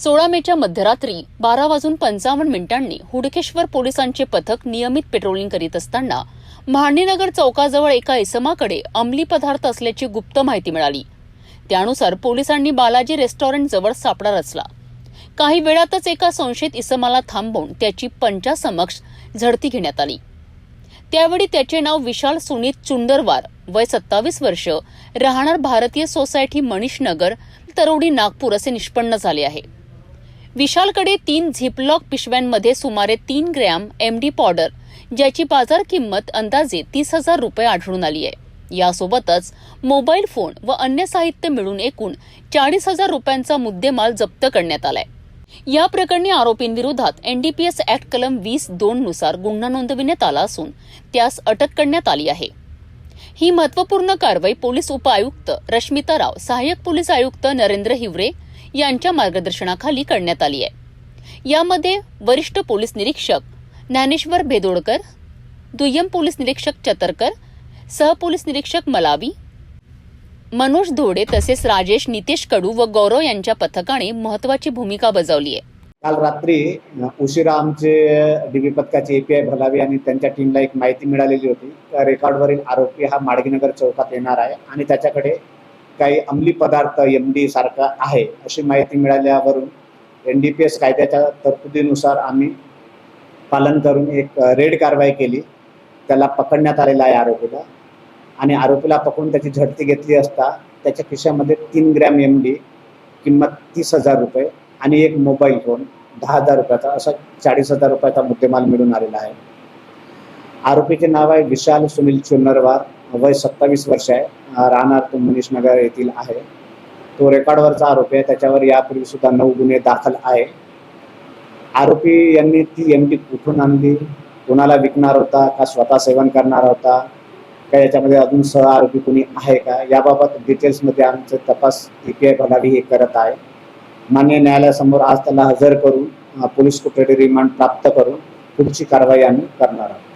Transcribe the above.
सोळा मेच्या मध्यरात्री बारा वाजून पंचावन्न मिनिटांनी हुडकेश्वर पोलिसांचे पथक नियमित पेट्रोलिंग करीत असताना महाडीनगर चौकाजवळ एका इसमाकडे अंमली पदार्थ असल्याची गुप्त माहिती मिळाली. त्यानुसार पोलिसांनी बालाजी रेस्टॉरंट जवळ रचला. काही वेळातच एका संशयित इसमाला थांबवून त्याची पंचासमक्ष झडती घेण्यात आली. त्यावेळी त्याचे नाव विशाल सुनीत चुंडरवार वय सत्तावीस वर्ष राहणार भारतीय सोसायटी मनीष नगर तरवडी नागपूर असे निष्पन्न झाले आहे. विशालकडे तीन झिपलॉक पिशव्यांमध्ये सुमारे तीन ग्रॅम एम डी पावडर ज्याची बाजार किंमत अंदाजे तीस हजार रुपये आढळून आली आहे. यासोबतच मोबाईल फोन व अन्य साहित्य मिळून एकूण चाळीस हजार रुपयांचा मुद्देमाल जप्त करण्यात आलाय. या प्रकरणी आरोपींविरोधात एनडीपीएस ऍक्ट कलम वीस दोन नुसार गुन्हा नोंदविण्यात आला असून त्यास अटक करण्यात आली आहे. ही महत्त्वपूर्ण कारवाई पोलीस उपआयुक्त रश्मिता राव सहाय्यक पोलीस आयुक्त नरेंद्र हिवरे यांच्या मार्गदर्शनाखाली करण्यात आली आहे. यामध्ये वरिष्ठ पोलीस निरीक्षक ज्ञानेश्वर भेदोडकर दुय्यम पोलीस निरीक्षक चतरकर सहपोलीस निरीक्षक मलावी मनोज धोडे तसेच राजेश नितेश कडू व गौरव यांच्या पथकाने महत्वाची भूमिका बजावली आहे. काल रात्री उशिरा आमचे डीबी पथकाचे एपीआय भलावी आणि त्यांच्या टीमला एक माहिती मिळालेली होती. रेकॉर्डवरील आरोपी हा माडगीनगर चौकात येणार आहे आणि त्याच्याकडे काही अंमली पदार्थ एम डी सारखा आहे अशी माहिती मिळाल्यावरून एन डी पी एस कायद्याच्या तरतुदीनुसार आम्ही पालन करून एक रेड कारवाई केली. त्याला पकडण्यात आलेला आहे आरोपीला. आणि आरोपीला पकडून त्याची झडती घेतली असता त्याच्या खिशामध्ये तीन ग्रॅम एम डी किंमत तीस हजार रुपये आणि एक मोबाईल फोन दहा हजार रुपयाचा असा चाळीस हजार रुपयाचा मुद्देमाल मिळून आलेला आहे. आरोपीचे नाव आहे विशाल सुनील चुन्नरवार. वय सत्तावीस वर्ष आहे. राहणार तो मनीष नगर येथील आहे. तो रेकॉर्डवरचा आरोपी आहे. त्याच्यावर यापूर्वी सुद्धा नऊ गुन्हे दाखल आहे. आरोपी यांनी ती एम टी कुठून आणली? कोणाला विकणार होता? का स्वतः सेवन करणार होता? का याच्यामध्ये अजून सह आरोपी कोणी आहे का? याबाबत डिटेल्समध्ये आमचे तपास ई पी आय भलावी हे करत आहे. मान्य न्यायालयासमोर आज त्याला हजर करून पोलीस कोठडी रिमांड प्राप्त करून पुढची कारवाई आम्ही करणार आहोत.